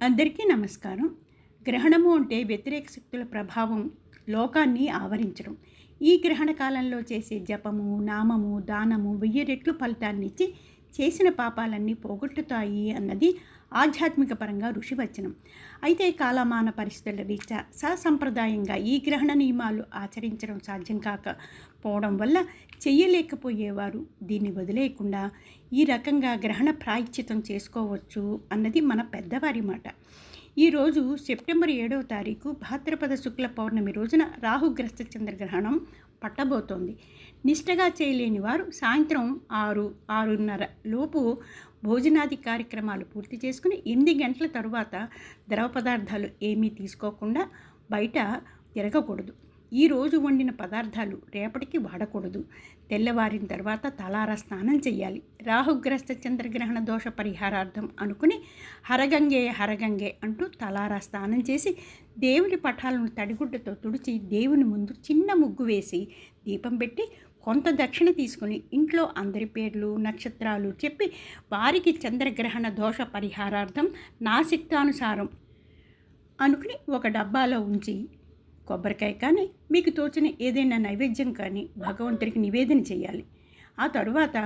అందరికీ నమస్కారం. గ్రహణము అంటే వ్యతిరేక శక్తుల ప్రభావం లోకాన్ని ఆవరించడం. ఈ గ్రహణ కాలంలో చేసే జపము నామము దానము వెయ్యి రెట్లు ఫలితాన్ని ఇచ్చి చేసిన పాపాలన్నీ పోగొట్టుతాయి అన్నది ఆధ్యాత్మిక పరంగా ఋషివచనం. అయితే కాలమాన పరిస్థితుల రీత్యా ససంప్రదాయంగా ఈ గ్రహణ నియమాలు ఆచరించడం సాధ్యం కాకపోవడం వల్ల చెయ్యలేకపోయేవారు దీన్ని వదిలేయకుండా ఈ రకంగా గ్రహణ ప్రాయశ్చితం చేసుకోవచ్చు అన్నది మన పెద్దవారి మాట. ఈరోజు సెప్టెంబర్ ఏడవ తారీఖు భాద్రపద శుక్ల పౌర్ణమి రోజున రాహుగ్రస్త చంద్రగ్రహణం పట్టబోతోంది. నిష్టగా చేయలేని వారు సాయంత్రం ఆరు ఆరున్నర లోపు భోజనాది కార్యక్రమాలు పూర్తి చేసుకుని ఎనిమిది గంటల తరువాత ద్రవ పదార్థాలు ఏమీ తీసుకోకుండా బయట తిరగకూడదు. ఈరోజు వండిన పదార్థాలు రేపటికి వాడకూడదు. తెల్లవారిన తర్వాత తలార స్నానం చేయాలి రాహుగ్రస్త చంద్రగ్రహణ దోష పరిహారార్థం అనుకుని హరగంగే హరగంగే అంటూ తలారా స్నానం చేసి దేవుని పటాలను తడిగుడ్డతో తుడిచి దేవుని ముందు చిన్న ముగ్గు వేసి దీపం పెట్టి కొంత దక్షిణ తీసుకుని ఇంట్లో అందరి పేర్లు నక్షత్రాలు చెప్పి వారికి చంద్రగ్రహణ దోష పరిహారార్థం నా శక్తానుసారం అనుకుని ఒక డబ్బాలో ఉంచి కొబ్బరికాయ కానీ మీకు తోచిన ఏదైనా నైవేద్యం కానీ భగవంతుడికి నివేదన చేయాలి. ఆ తరువాత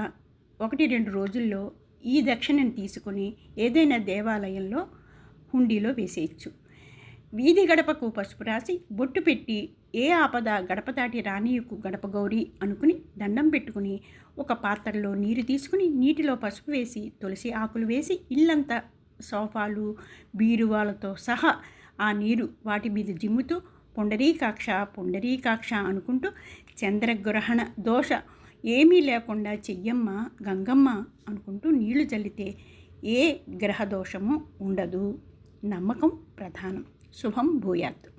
ఒకటి రెండు రోజుల్లో ఈ దక్షిణను తీసుకుని ఏదైనా దేవాలయంలో హుండీలో వేసేయచ్చు. వీధి గడపకు పసుపు రాసి బొట్టు పెట్టి ఏ ఆపద గడప దాటి గడపగౌరి గడప గౌరి అనుకుని దండం పెట్టుకుని ఒక పాత్రలో నీరు తీసుకుని నీటిలో పసుపు వేసి తులసి ఆకులు వేసి ఇల్లంతా సోఫాలు బీరువాలతో సహా ఆ నీరు వాటి మీద జిమ్ముతూ పుండరీకాక్ష పుండరీకాక్ష అనుకుంటూ చంద్రగ్రహణ దోష ఏమీ లేకుండా చెయ్యమ్మ గంగమ్మ అనుకుంటూ నీళ్ళు చల్లితే ఏ గ్రహ దోషము ఉండదు. నమ్మకం ప్రధానం. శుభం భూయాత్.